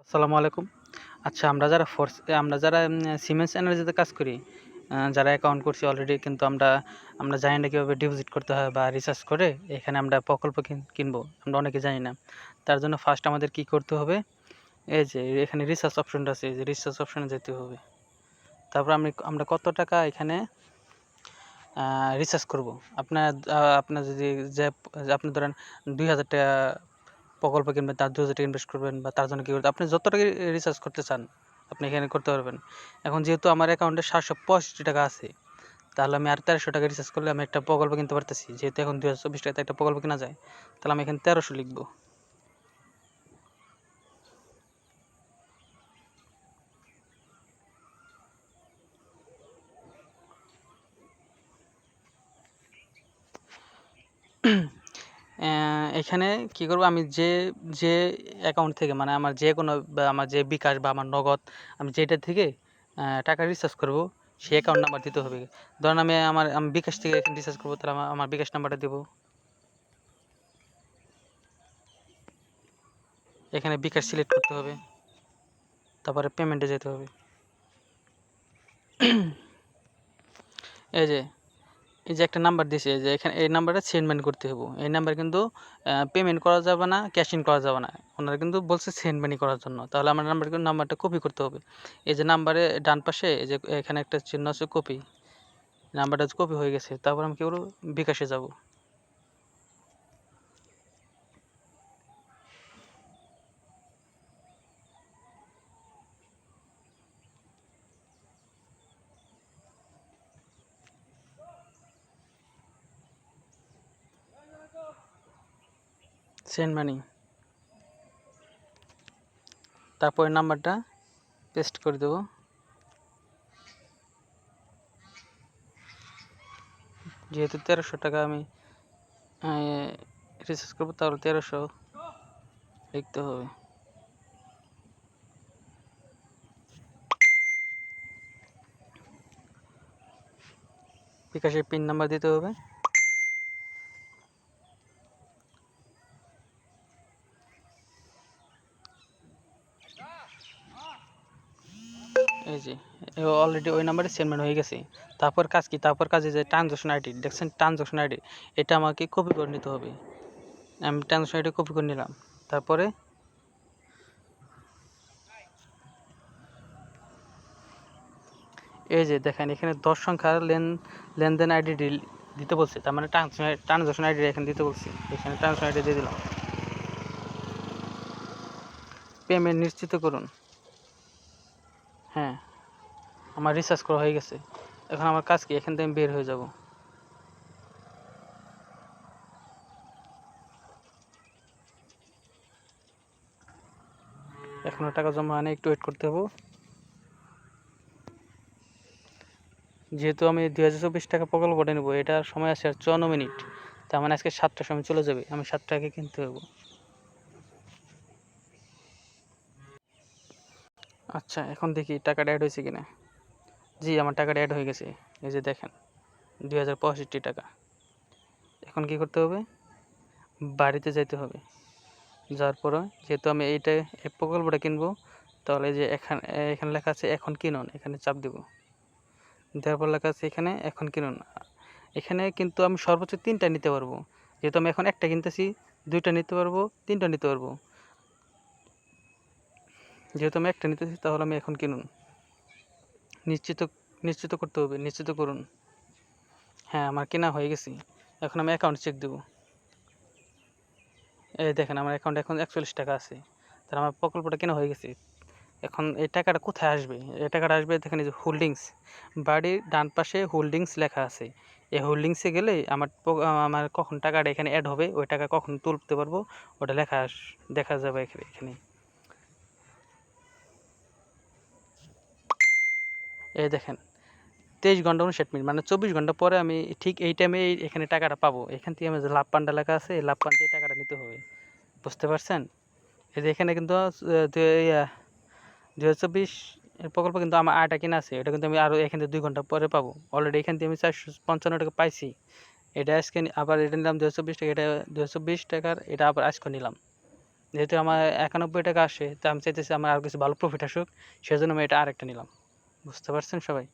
আসসালামু আলাইকুম। আচ্ছা আমরা যারা ফোর্স আমরা যারা সিমেন্স এনার্জিতে কাজ করি যারা অ্যাকাউন্ট করছি অলরেডি কিন্তু আমরা আমরা জানি না কীভাবে ডিপোজিট করতে হয় বা রিচার্জ করে, এখানে আমরা প্রকল্প কিন- কিনবো, আমরা অনেকে জানি না। তার জন্য ফার্স্ট আমাদের কি করতে হবে, এই যে, এখানে রিচার্জ অপশনটা আছে যে রিচার্জ অপশনে যেতে হবে। তারপর আমি, আমরা কত টাকা এখানে রিচার্জ করব? আপনার আপনার যদি যে, আপনি ধরেন দুই হাজার টাকা প্রকল্প কিনবেন, তার দু হাজার টাকা ইনভেস্ট করবেন বা তার জন্য কী করতে আপনি যত টাকা রিচার্জ করতে চান, আপনি এখানে করতে পারবেন। এখন যেহেতু আমার অ্যাকাউন্টে সাতশো পঁয়ষট্টি টাকা আছে, তাহলে আমি আর তেরোশো টাকা রিচার্জ করলে আমি একটা প্রকল্প কিনতে পারতেছি। যেহেতু এখন দু হাজার চব্বিশ টাকাতে একটা প্রকল্প কেনা যায়, তাহলে আমি এখানে তেরোশো লিখব। এখানে কি করব? আমি যে যে অ্যাকাউন্ট থেকে মানে আমার যে কোনো আমার যে বিকাশ বা আমার নগদ, আমি যেটা থেকে টাকা রিচার্জ করব, সেই অ্যাকাউন্ট নাম্বার দিতে হবে। ধরুন আমি আমার, আমি বিকাশ থেকে রিচার্জ করব, তাহলে আমার বিকাশ নাম্বারটা দেবো। এখানে বিকাশ সিলেক্ট করতে হবে। তারপরে পেমেন্টে যেতে হবে। এই যে এই যে একটা নাম্বার দিয়েছে যে এখানে এই নাম্বারে সেন্ড মানি করতে হবে এই নাম্বার কিন্তু পেমেন্ট করা যাবে না ক্যাশ ইন করা যাবে না। ওনারা কিন্তু বলছে সেন্ড মানি করার জন্য। তাহলে আমার নাম্বার কিন্তু নাম্বারটা কপি করতে হবে। এই যে নাম্বারে ডান পাশে, এই যে এখানে একটা চিহ্ন আছে কপি নাম্বারটা কপি হয়ে গেছে। তারপর আমি কি করব? বিকাশে যাব। Send money. তারপরে নাম্বারটা পেস্ট করে দেবো। যেহেতু তেরোশো টাকা আমি রিচার্জ করব, তাহলে তেরোশো লিখতে হবে। বিকাশের পিন নাম্বার দিতে হবে। যে অলরেডি ওই নাম্বারে সেন্ডমেন্ট হয়ে গেছে। তারপর কাজ কি? তারপর কাজে যে ট্রানজাকশন আইডি দেখছেন ট্রানজাকশন আইডি এটা আমাকে কপি করে নিতে হবে। আমি ট্রানজাকশন আইডি কপি করে নিলাম। তারপরে এই যে দেখেন, এখানে দশ সংখ্যার লেন, লেনদেন আইডি দিতে বলছে। তার মানে ট্রানজাকশন আইডি এখানে দিতে বলছে। এখানে ট্রানজাকশন আইডি দিয়ে দিলাম। পেমেন্ট নিশ্চিত করুন হ্যাঁ আমার রিচার্জ করা হয়ে গেছে। এখন আমার কাজ কি? এখান থেকে আমি বের হয়ে যাব। এখনও টাকা জমা হয় একটু ওয়েট করতে হবে। যেহেতু আমি দুই হাজার চব্বিশ টাকা প্রকল্পটা নেব এটার সময় আছে আর চুয়ান্ন মিনিট। তার মানে আজকে সাতটার সময় চলে যাবে, আমি সাতটাকে কিনতে হবে। আচ্ছা এখন দেখি টাকাটা অ্যাড হয়েছে কিনা। জি, আমার টাকাটা অ্যাড হয়ে গেছে। এই যে দেখেন, দুই হাজার পঁয়ষট্টি টাকা। এখন কি করতে হবে? বাড়িতে যেতে হবে। যাওয়ার পরে যেহেতু আমি এইটা এই প্রকল্পটা কিনবো, তাহলে যে এখানে এখানে লেখা আছে, এখন কিনুন। এখানে চাপ দেব। দেওয়ার পর লেখা আছে, এখানে এখন কিনুন। এখানে কিন্তু আমি সর্বোচ্চ তিনটা নিতে পারব। যেহেতু আমি এখন একটা কিনতেছি, দুইটা নিতে পারব, তিনটা নিতে পারব। যেহেতু আমি একটা নিতেছি, তাহলে আমি এখন কিনুন। নিশ্চিত নিশ্চিত করতে হবে, নিশ্চিত করুন। হ্যাঁ আমার কেনা হয়ে গেছে। এখন আমি অ্যাকাউন্ট চেক দেবো। এই দেখেন, আমার অ্যাকাউন্টে এখন একচল্লিশ টাকা আছে। তাহলে আমার প্রকল্পটা কেনা হয়ে গেছে। এখন এই টাকাটা কোথায় আসবে? এই টাকাটা আসবে দেখেন, এই যে হোল্ডিংস বাড়ির ডান পাশে হোল্ডিংস লেখা আছে। এই হোল্ডিংসে গেলে আমার আমার কখন টাকাটা এখানে অ্যাড হবে, ওই টাকা কখন তুলতে পারব, ওটা লেখা দেখা যাবে এখানে। এই দেখেন, তেইশ ঘণ্টা উনষাট মিনিট মানে চব্বিশ ঘণ্টা পরে আমি ঠিক এই টাইমে এখানে টাকাটা পাবো। এখান থেকে আমি যে লাভ পান্ডা লেখা আছে, এই লাভ পান্ডা টাকাটা নিতে হবে। বুঝতে পারছেন? এই যে এখানে কিন্তু দুই হাজার চব্বিশ প্রকল্প কিন্তু আমার আয়টা কিনা আছে, এটা কিন্তু আমি আরও এখান থেকে দুই ঘণ্টা পরে পাবো। অলরেডি এখান থেকে আমি চারশো পঞ্চান্ন টাকা পাইছি। এটা আজকে আবার এটা নিলাম দু হাজার চব্বিশ টাকা, এটা দু হাজার চব্বিশ টাকার, এটা আবার আজকে নিলাম। যেহেতু আমার একানব্বই টাকা আসে, তা আমি চাইতেছি আমার আর কিছু ভালো প্রফিট আসুক, সেজন্য আমি এটা আরেকটা নিলাম। বুঝতে পারছেন সবাই?